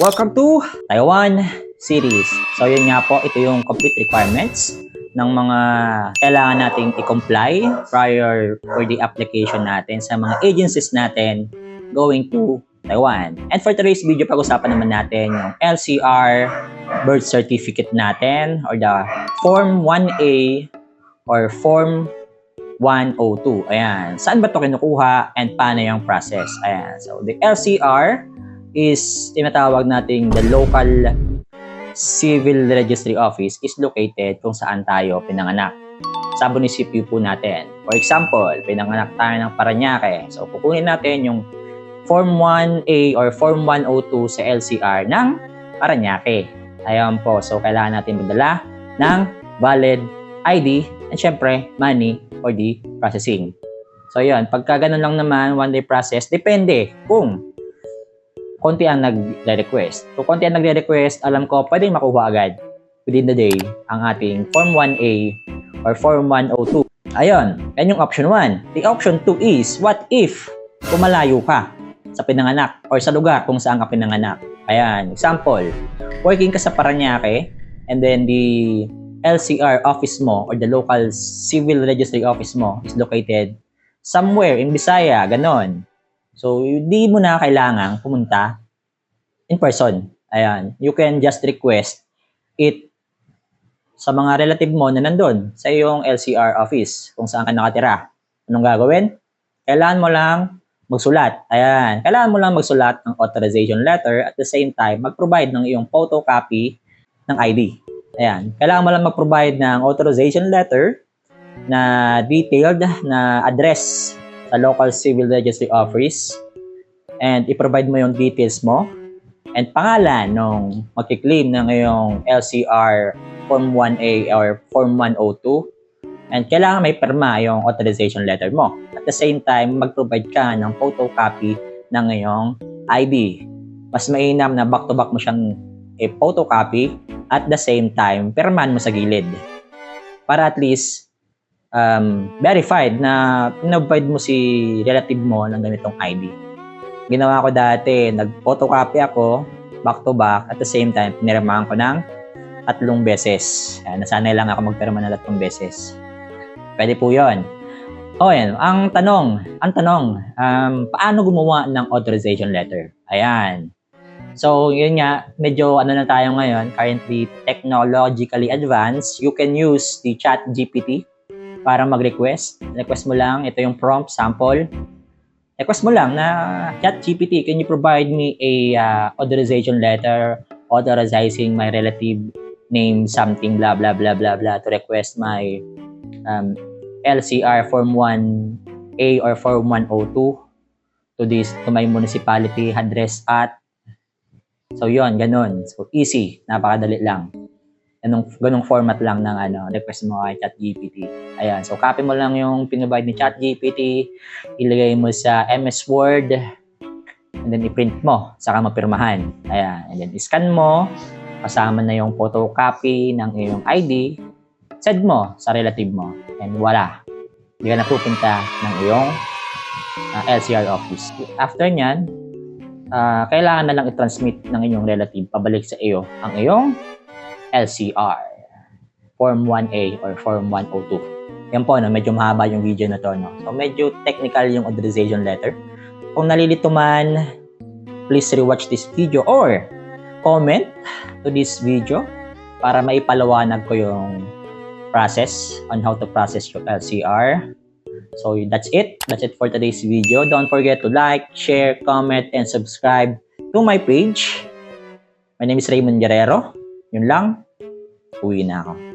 Welcome to Taiwan series. So yun nga po, ito yung complete requirements ng mga kailangan nating i-comply prior for the application natin sa mga agencies natin going to Taiwan. And for today's video, pag-usapan naman natin yung LCR birth certificate natin or the Form 1A or Form 102. Ayan. Saan ba ito kinukuha and paano yung process? Ayan. So, the LCR is tinatawag nating the local civil registry office is located kung saan tayo pinanganak sa munisipyo po natin. For example, pinanganak tayo ng Paranaque. So, kukunin natin yung Form 1A or Form 102 sa LCR ng Paranaque. Ayan po. So, kailangan natin magdala ng valid ID and syempre, money for the processing. So, yun. Pagka ganun lang naman, one day process, depende kung konti ang nagre-request. Kung konti ang nagre-request, alam ko, pwedeng makuha agad within the day ang ating Form 1A or Form 102. Ayun, yan yung option 1. The option 2 is, what if kumalayo ka sa pinanganak or sa lugar kung saan ka pinanganak? Ayan, example, working ka sa Paranaque and then the LCR office mo or the local civil registry office mo is located somewhere in Bisaya, ganon. So, hindi mo na kailangang pumunta in person. Ayan. You can just request it sa mga relative mo na nandun sa iyong LCR office kung saan ka nakatira. Anong gagawin? Kailangan mo lang magsulat. Ayan. Kailangan mo lang magsulat ng authorization letter at the same time mag-provide ng iyong photocopy ng ID. Ayan. Kailangan mo lang mag-provide ng authorization letter na detailed na address sa local civil registry office and i-provide mo yung details mo and pangalan nung magkiklaim ng iyong LCR Form 1A or Form 102 and kailangan may perma yung authorization letter mo. At the same time, mag-provide ka ng photocopy ng iyong ID. Mas mainam na back-to-back mo siyang i-photocopy at the same time, perman mo sa gilid. Para at least um, verified na pinabide mo si relative mo ng ganitong ID. Ginawa ko dati, nag-photocopy ako back to back at the same time pinirmahan ko ng tatlong beses. Yan, nasanay lang ako magpirma ng tatlong beses. Pwede po yon. O yan, ang tanong, ang tanong, um, paano gumawa ng authorization letter? Ayan. So, yun nga, medyo ano na tayo ngayon, currently technologically advanced. You can use the chat GPT para mag-request. Request mo lang, ito yung prompt sample. Request mo lang na chat GPT, can you provide me a uh, authorization letter authorizing my relative name something blah blah blah blah blah to request my um, LCR form 1A or form 102 to this to my municipality address at So yon ganun. So easy, napakadali lang. Ganung, ganung format lang ng ano, request mo kay ChatGPT. Ayan, so copy mo lang yung pinabide ni ChatGPT, ilagay mo sa MS Word, and then i-print mo, saka mapirmahan. Ayan, and then scan mo, kasama na yung photocopy ng iyong ID, send mo sa relative mo, and wala. Hindi ka na pupunta ng iyong uh, LCR office. After nyan, uh, kailangan na lang i-transmit ng inyong relative pabalik sa iyo ang iyong LCR. Form 1A or Form 102. Yan po, no, medyo mahaba yung video na to. No? So, medyo technical yung authorization letter. Kung nalilito man, please rewatch this video or comment to this video para maipalawanag ko yung process on how to process your LCR. So that's it. That's it for today's video. Don't forget to like, share, comment, and subscribe to my page. My name is Raymond Guerrero. Yun lang. Uwi na ako.